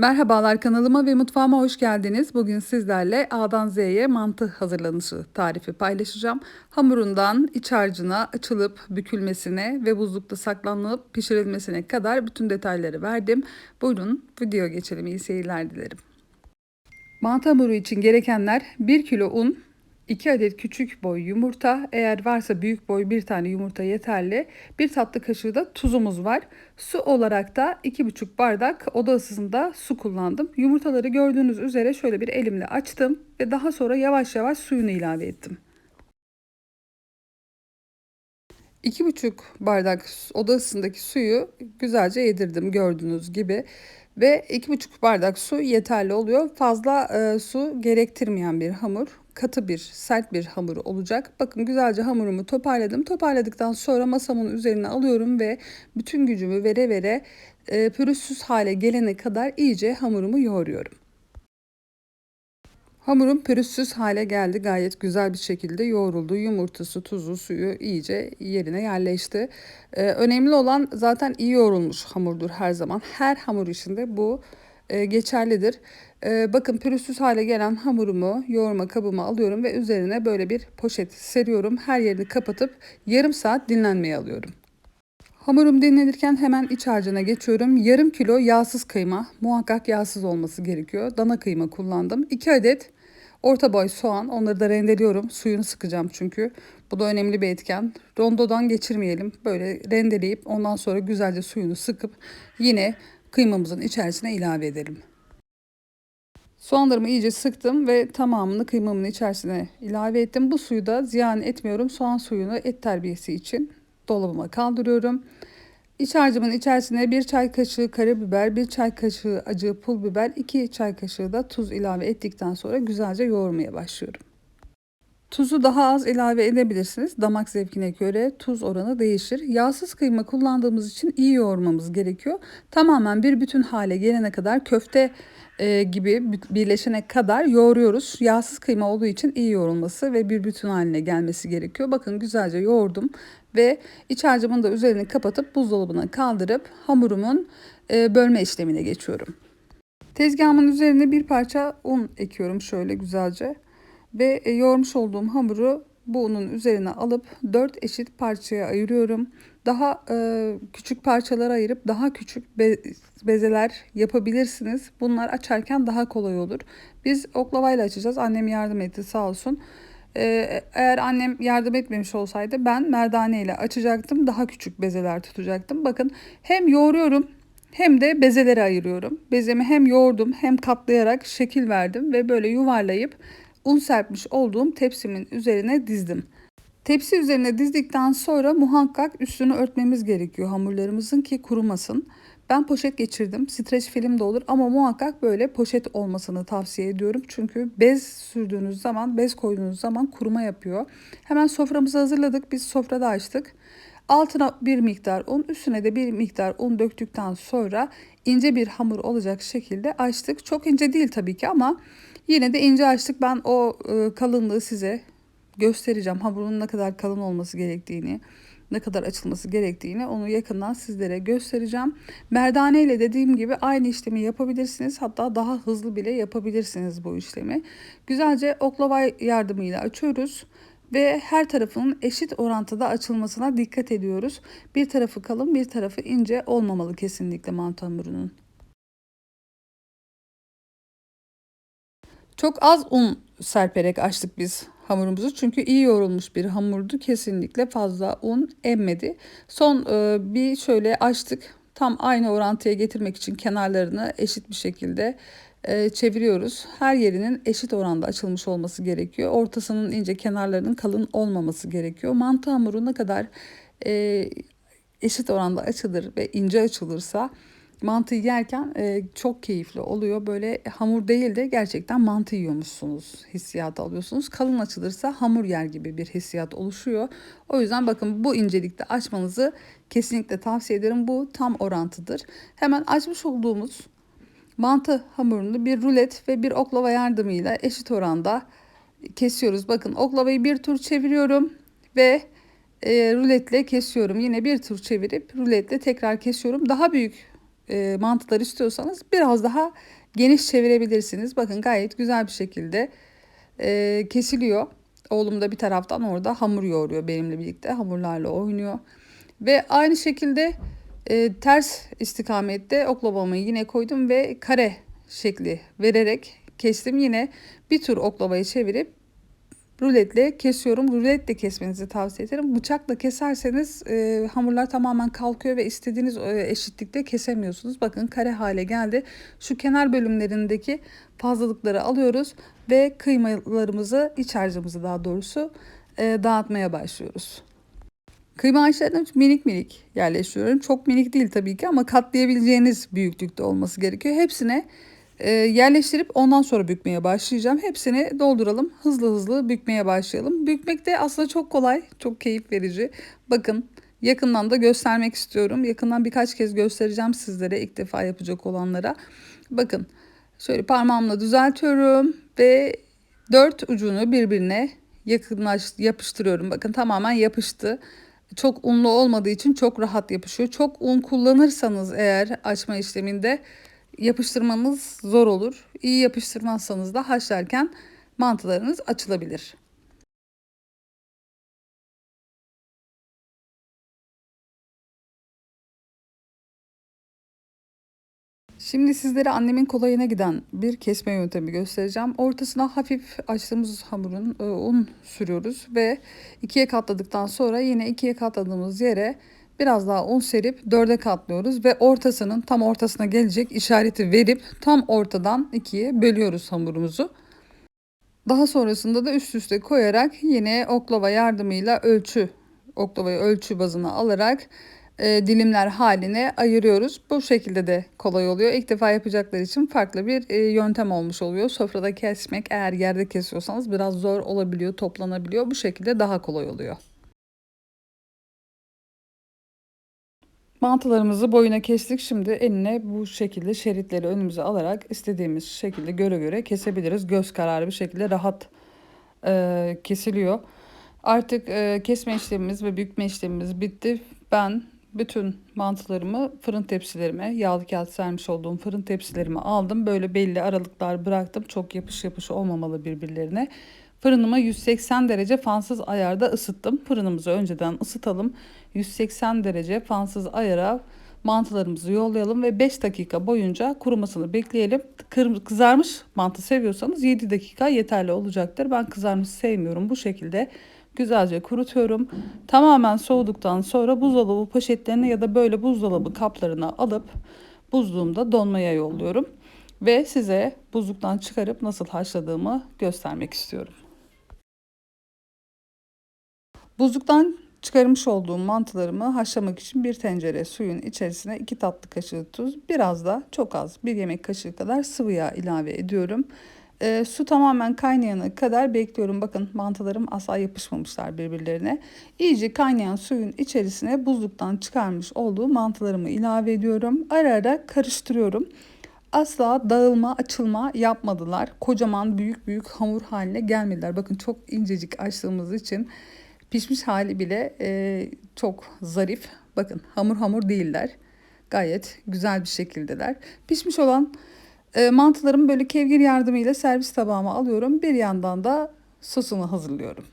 Merhabalar kanalıma ve mutfağıma hoş geldiniz. Bugün sizlerle A'dan Z'ye mantı hazırlanışı tarifi paylaşacağım. Hamurundan iç harcına açılıp bükülmesine ve buzlukta saklanıp pişirilmesine kadar bütün detayları verdim. Buyurun video geçelim. İyi seyirler dilerim. Mantı hamuru için gerekenler 1 kilo un, 2 adet küçük boy yumurta, eğer varsa büyük boy bir tane yumurta yeterli. Bir tatlı kaşığı da tuzumuz var. Su olarak da 2,5 bardak oda ısısında su kullandım. Yumurtaları gördüğünüz üzere şöyle bir elimle açtım ve daha sonra yavaş yavaş suyunu ilave ettim. 2,5 bardak oda ısısındaki suyu güzelce yedirdim gördüğünüz gibi. Ve 2,5 bardak su yeterli oluyor. Fazla e, su gerektirmeyen bir hamur. Katı bir, sert bir hamur olacak. Bakın güzelce hamurumu toparladım. Toparladıktan sonra masamın üzerine alıyorum ve bütün gücümü vere vere e, pürüzsüz hale gelene kadar iyice hamurumu yoğuruyorum. Hamurum pürüzsüz hale geldi. Gayet güzel bir şekilde yoğruldu. Yumurtası, tuzu, suyu iyice yerine yerleşti. Ee, önemli olan zaten iyi yoğrulmuş hamurdur her zaman. Her hamur işinde bu e, geçerlidir. E, bakın pürüzsüz hale gelen hamurumu yoğurma kabıma alıyorum ve üzerine böyle bir poşet seriyorum. Her yerini kapatıp yarım saat dinlenmeye alıyorum. Hamurum dinlenirken hemen iç harcına geçiyorum. Yarım kilo yağsız kıyma. Muhakkak yağsız olması gerekiyor. Dana kıyma kullandım. 2 adet orta boy soğan. Onları da rendeliyorum. Suyunu sıkacağım çünkü. Bu da önemli bir etken. Rondodan geçirmeyelim. Böyle rendeleyip ondan sonra güzelce suyunu sıkıp yine kıymamızın içerisine ilave edelim. Soğanlarımı iyice sıktım ve tamamını kıymamın içerisine ilave ettim. Bu suyu da ziyan etmiyorum. Soğan suyunu et terbiyesi için dolabıma kaldırıyorum. İç harcımın içerisine bir çay kaşığı karabiber, bir çay kaşığı acı pul biber, iki çay kaşığı da tuz ilave ettikten sonra güzelce yoğurmaya başlıyorum. Tuzu daha az ilave edebilirsiniz. Damak zevkine göre tuz oranı değişir. Yağsız kıyma kullandığımız için iyi yoğurmamız gerekiyor. Tamamen bir bütün hale gelene kadar köfte e, gibi birleşene kadar yoğuruyoruz. Yağsız kıyma olduğu için iyi yoğrulması ve bir bütün haline gelmesi gerekiyor. Bakın güzelce yoğurdum ve iç harcımın da üzerini kapatıp buzdolabına kaldırıp hamurumun e, bölme işlemine geçiyorum. Tezgahımın üzerine bir parça un ekiyorum şöyle güzelce ve e, yoğurmuş olduğum hamuru bu unun üzerine alıp 4 eşit parçaya ayırıyorum. Daha e, küçük parçalara ayırıp daha küçük be, bezeler yapabilirsiniz. Bunlar açarken daha kolay olur. Biz oklavayla açacağız. Annem yardım etti sağ olsun. Ee, eğer annem yardım etmemiş olsaydı ben merdane ile açacaktım. Daha küçük bezeler tutacaktım. Bakın hem yoğuruyorum hem de bezeleri ayırıyorum. Bezemi hem yoğurdum hem katlayarak şekil verdim ve böyle yuvarlayıp un serpmiş olduğum tepsimin üzerine dizdim. Tepsi üzerine dizdikten sonra muhakkak üstünü örtmemiz gerekiyor hamurlarımızın ki kurumasın. Ben poşet geçirdim. Streç film de olur ama muhakkak böyle poşet olmasını tavsiye ediyorum. Çünkü bez sürdüğünüz zaman, bez koyduğunuz zaman kuruma yapıyor. Hemen soframızı hazırladık. Biz sofrada açtık. Altına bir miktar un, üstüne de bir miktar un döktükten sonra ince bir hamur olacak şekilde açtık. Çok ince değil tabii ki ama yine de ince açtık. Ben o e, kalınlığı size göstereceğim. Hamurun ne kadar kalın olması gerektiğini, ne kadar açılması gerektiğini onu yakından sizlere göstereceğim. Merdane ile dediğim gibi aynı işlemi yapabilirsiniz. Hatta daha hızlı bile yapabilirsiniz bu işlemi. Güzelce oklava yardımıyla açıyoruz ve her tarafının eşit orantıda açılmasına dikkat ediyoruz. Bir tarafı kalın, bir tarafı ince olmamalı kesinlikle mantı hamurunun. Çok az un serperek açtık biz hamurumuzu. Çünkü iyi yoğrulmuş bir hamurdu. Kesinlikle fazla un emmedi. Son e, bir şöyle açtık. Tam aynı orantıya getirmek için kenarlarını eşit bir şekilde e, çeviriyoruz. Her yerinin eşit oranda açılmış olması gerekiyor. Ortasının ince kenarlarının kalın olmaması gerekiyor. Mantı hamuru ne kadar e, eşit oranda açılır ve ince açılırsa mantıyı yerken e, çok keyifli oluyor. Böyle hamur değil de gerçekten mantı yiyormuşsunuz hissiyatı alıyorsunuz. Kalın açılırsa hamur yer gibi bir hissiyat oluşuyor. O yüzden bakın bu incelikte açmanızı kesinlikle tavsiye ederim. Bu tam orantıdır. Hemen açmış olduğumuz mantı hamurunu bir rulet ve bir oklava yardımıyla eşit oranda kesiyoruz. Bakın oklavayı bir tur çeviriyorum ve e, ruletle kesiyorum. Yine bir tur çevirip ruletle tekrar kesiyorum. Daha büyük e, mantılar istiyorsanız biraz daha geniş çevirebilirsiniz. Bakın gayet güzel bir şekilde e, kesiliyor. Oğlum da bir taraftan orada hamur yoğuruyor benimle birlikte hamurlarla oynuyor. Ve aynı şekilde e, ters istikamette oklavamı yine koydum ve kare şekli vererek kestim. Yine bir tur oklavayı çevirip ruletle kesiyorum. Ruletle kesmenizi tavsiye ederim. Bıçakla keserseniz e, hamurlar tamamen kalkıyor ve istediğiniz e, eşitlikte kesemiyorsunuz. Bakın kare hale geldi. Şu kenar bölümlerindeki fazlalıkları alıyoruz ve kıymalarımızı, iç harcımızı daha doğrusu e, dağıtmaya başlıyoruz. Kıyma harçlarını minik minik yerleştiriyorum. Çok minik değil tabii ki ama katlayabileceğiniz büyüklükte olması gerekiyor. Hepsine e, yerleştirip ondan sonra bükmeye başlayacağım. Hepsini dolduralım. Hızlı hızlı bükmeye başlayalım. Bükmek de aslında çok kolay, çok keyif verici. Bakın yakından da göstermek istiyorum. Yakından birkaç kez göstereceğim sizlere ilk defa yapacak olanlara. Bakın şöyle parmağımla düzeltiyorum ve dört ucunu birbirine yakınlaş yapıştırıyorum. Bakın tamamen yapıştı. Çok unlu olmadığı için çok rahat yapışıyor. Çok un kullanırsanız eğer açma işleminde yapıştırmanız zor olur. İyi yapıştırmazsanız da haşlarken mantılarınız açılabilir. Şimdi sizlere annemin kolayına giden bir kesme yöntemi göstereceğim. Ortasına hafif açtığımız hamurun e, un sürüyoruz ve ikiye katladıktan sonra yine ikiye katladığımız yere biraz daha un serip dörde katlıyoruz ve ortasının tam ortasına gelecek işareti verip tam ortadan ikiye bölüyoruz hamurumuzu. Daha sonrasında da üst üste koyarak yine oklava yardımıyla ölçü oklavayı ölçü bazına alarak e, dilimler haline ayırıyoruz. Bu şekilde de kolay oluyor. İlk defa yapacaklar için farklı bir e, yöntem olmuş oluyor. Sofrada kesmek eğer yerde kesiyorsanız biraz zor olabiliyor, toplanabiliyor. Bu şekilde daha kolay oluyor. Mantılarımızı boyuna kestik. Şimdi eline bu şekilde şeritleri önümüze alarak istediğimiz şekilde göre göre kesebiliriz. Göz kararı bir şekilde rahat e, kesiliyor. Artık e, kesme işlemimiz ve bükme işlemimiz bitti. Ben bütün mantılarımı fırın tepsilerime, yağlı kağıt sermiş olduğum fırın tepsilerime aldım. Böyle belli aralıklar bıraktım. Çok yapış yapış olmamalı birbirlerine. Fırınımı 180 derece fansız ayarda ısıttım. Fırınımızı önceden ısıtalım. 180 derece fansız ayara mantılarımızı yollayalım ve 5 dakika boyunca kurumasını bekleyelim. Kızarmış mantı seviyorsanız 7 dakika yeterli olacaktır. Ben kızarmış sevmiyorum. Bu şekilde güzelce kurutuyorum. Tamamen soğuduktan sonra buzdolabı poşetlerine ya da böyle buzdolabı kaplarına alıp buzluğumda donmaya yolluyorum. Ve size buzluktan çıkarıp nasıl haşladığımı göstermek istiyorum. Buzluktan çıkarmış olduğum mantılarımı haşlamak için bir tencere suyun içerisine 2 tatlı kaşığı tuz, biraz da çok az bir yemek kaşığı kadar sıvı yağ ilave ediyorum. E, su tamamen kaynayana kadar bekliyorum. Bakın mantılarım asla yapışmamışlar birbirlerine. İyice kaynayan suyun içerisine buzluktan çıkarmış olduğu mantılarımı ilave ediyorum. Ara ara karıştırıyorum. Asla dağılma, açılma yapmadılar. Kocaman büyük büyük hamur haline gelmediler. Bakın çok incecik açtığımız için pişmiş hali bile e, çok zarif. Bakın hamur hamur değiller. Gayet güzel bir şekildeler. Pişmiş olan e, mantılarımı böyle kevgir yardımıyla servis tabağıma alıyorum. Bir yandan da sosunu hazırlıyorum.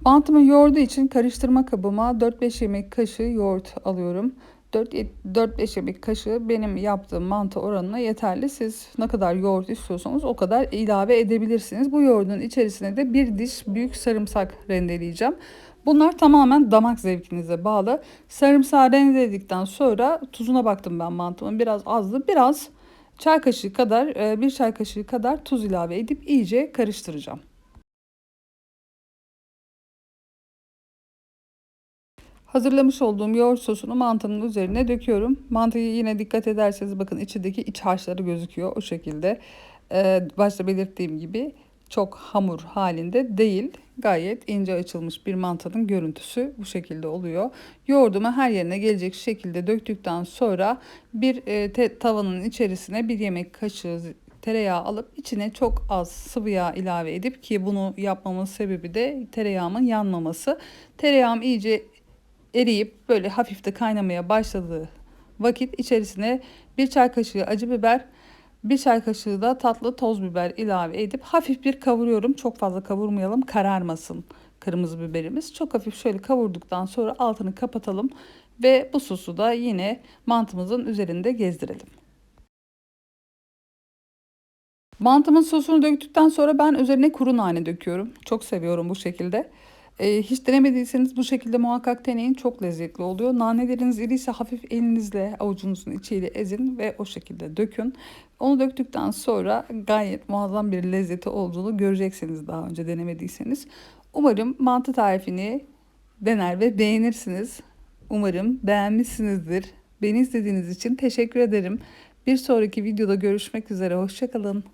Mantımı yoğurdu için karıştırma kabıma 4-5 yemek kaşığı yoğurt alıyorum. 4-5 yemek kaşığı benim yaptığım mantı oranına yeterli. Siz ne kadar yoğurt istiyorsanız o kadar ilave edebilirsiniz. Bu yoğurdun içerisine de bir diş büyük sarımsak rendeleyeceğim. Bunlar tamamen damak zevkinize bağlı. Sarımsağı rendeledikten sonra tuzuna baktım ben mantımın. Biraz azdı. Biraz çay kaşığı kadar, e, bir çay kaşığı kadar tuz ilave edip iyice karıştıracağım. Hazırlamış olduğum yoğurt sosunu mantının üzerine döküyorum. Mantıyı yine dikkat ederseniz bakın içindeki iç harçları gözüküyor o şekilde. Ee, başta belirttiğim gibi çok hamur halinde değil. Gayet ince açılmış bir mantının görüntüsü bu şekilde oluyor. Yoğurdumu her yerine gelecek şekilde döktükten sonra bir e, tavanın içerisine bir yemek kaşığı tereyağı alıp içine çok az sıvı yağ ilave edip ki bunu yapmamın sebebi de tereyağımın yanmaması. Tereyağım iyice eriyip böyle hafif de kaynamaya başladığı vakit içerisine bir çay kaşığı acı biber, bir çay kaşığı da tatlı toz biber ilave edip hafif bir kavuruyorum. Çok fazla kavurmayalım kararmasın kırmızı biberimiz. Çok hafif şöyle kavurduktan sonra altını kapatalım ve bu sosu da yine mantımızın üzerinde gezdirelim. Mantımın sosunu döktükten sonra ben üzerine kuru nane döküyorum. Çok seviyorum bu şekilde. Ee, hiç denemediyseniz bu şekilde muhakkak deneyin. Çok lezzetli oluyor. Naneleriniz iriyse hafif elinizle avucunuzun içiyle ezin ve o şekilde dökün. Onu döktükten sonra gayet muazzam bir lezzeti olduğunu göreceksiniz daha önce denemediyseniz. Umarım mantı tarifini dener ve beğenirsiniz. Umarım beğenmişsinizdir. Beni izlediğiniz için teşekkür ederim. Bir sonraki videoda görüşmek üzere. Hoşçakalın.